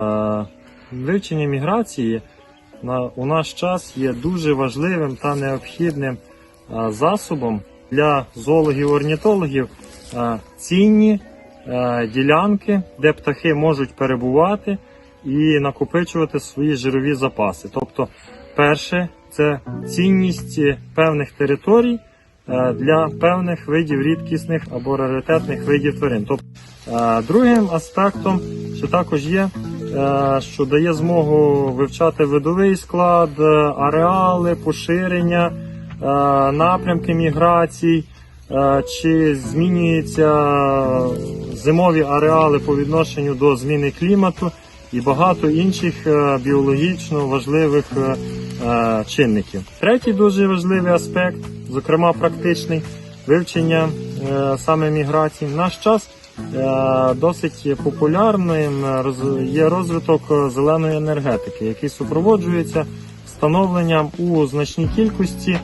Е, Вивчення міграції у наш час є дуже важливим та необхідним е, засобом для зоологів-орнітологів е, цінні ділянки, де птахи можуть перебувати і накопичувати свої жирові запаси. Тобто, перше це цінність певних територій для певних видів рідкісних або раритетних видів тварин. Тобто, другим аспектом, що також є, що дає змогу вивчати видовий склад, е, ареали, поширення, е, напрямки міграцій, е, чи змінюються зимові ареали по відношенню до зміни клімату і багато інших е, біологічно важливих е, е, чинників. Третій дуже важливий аспект, зокрема практичний, вивчення е, саме міграції. Наш час е, досить популярним е, є розвиток е, зеленої енергетики, який супроводжується встановленням у значній кількості е,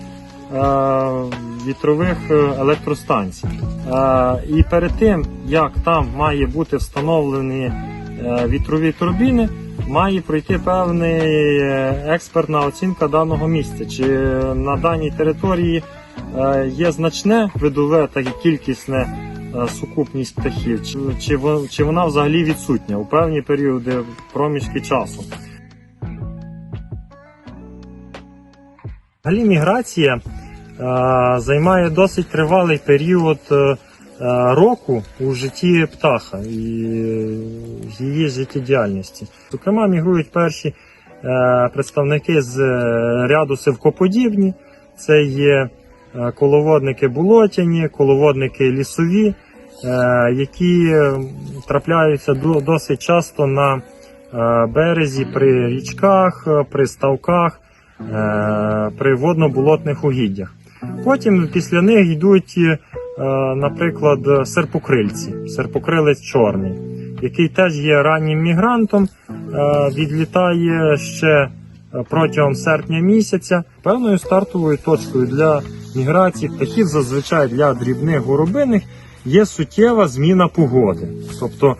вітрових е, електростанцій. Е, І перед тим, як там має бути встановлені е, вітрові турбіни, має пройти певна експертна оцінка даного місця, чи на даній території е, є значне видове та кількісне е, сукупність птахів, чи, чи, вона взагалі відсутня у певні періоди проміжки часу. Взагалі міграція е, займає досить тривалий період е, е, року у житті птаха і е, її життєдіяльності. Зокрема, мігрують перші е, представники з е, ряду сивкоподібні. Це є е, коловодники болотяні, коловодники лісові, е, які е, трапляються досить часто на е, березі при річках, е, при ставках е, при водно-болотних угіддях. Потім після них йдуть, е, наприклад, серпокрильці, серпокрилець чорний, який теж є раннім мігрантом, е, відлітає ще е, протягом серпня місяця. Певною стартовою точкою для міграції птахів, зазвичай для дрібних горобиних, є суттєва зміна погоди. Тобто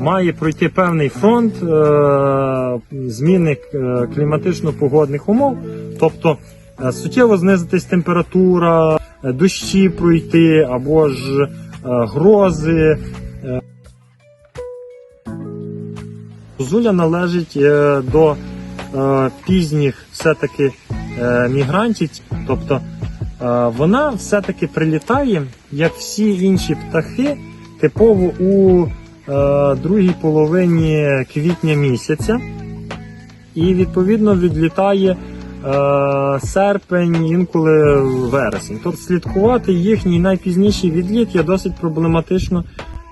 має пройти певний фронт е, зміни е, кліматично-погодних умов, тобто е, суттєво знизитись температура, дощі пройти або ж грози. Зуля належить до пізніх все-таки мігрантів, тобто вона все-таки прилітає, як всі інші птахи, типово у е, другій половині квітня місяця, і відповідно відлітає е, серпень, інколи вересень. Тобто слідкувати їхній найпізніший відліт є досить проблематично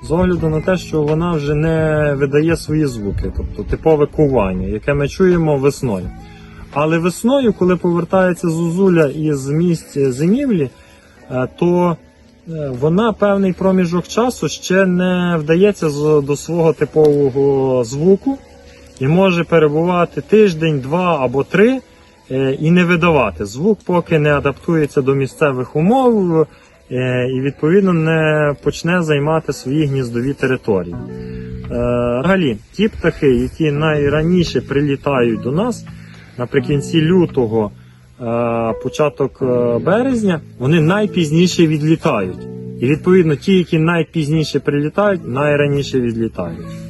з огляду на те, що вона вже не видає свої звуки, тобто типове кування, яке ми чуємо весною. Але весною, коли повертається зозуля із місць зимівлі, е, то вона певний проміжок часу ще не вдається до свого типового звуку і може перебувати тиждень, два або три е, і не видавати звук, поки не адаптується до місцевих умов е, і відповідно не почне займати свої гніздові території. Е, Взагалі, ті птахи, які найраніше прилітають до нас наприкінці лютого, е, початок е, березня, вони найпізніше відлітають. І відповідно ті, які найпізніше прилітають, найраніше відлітають.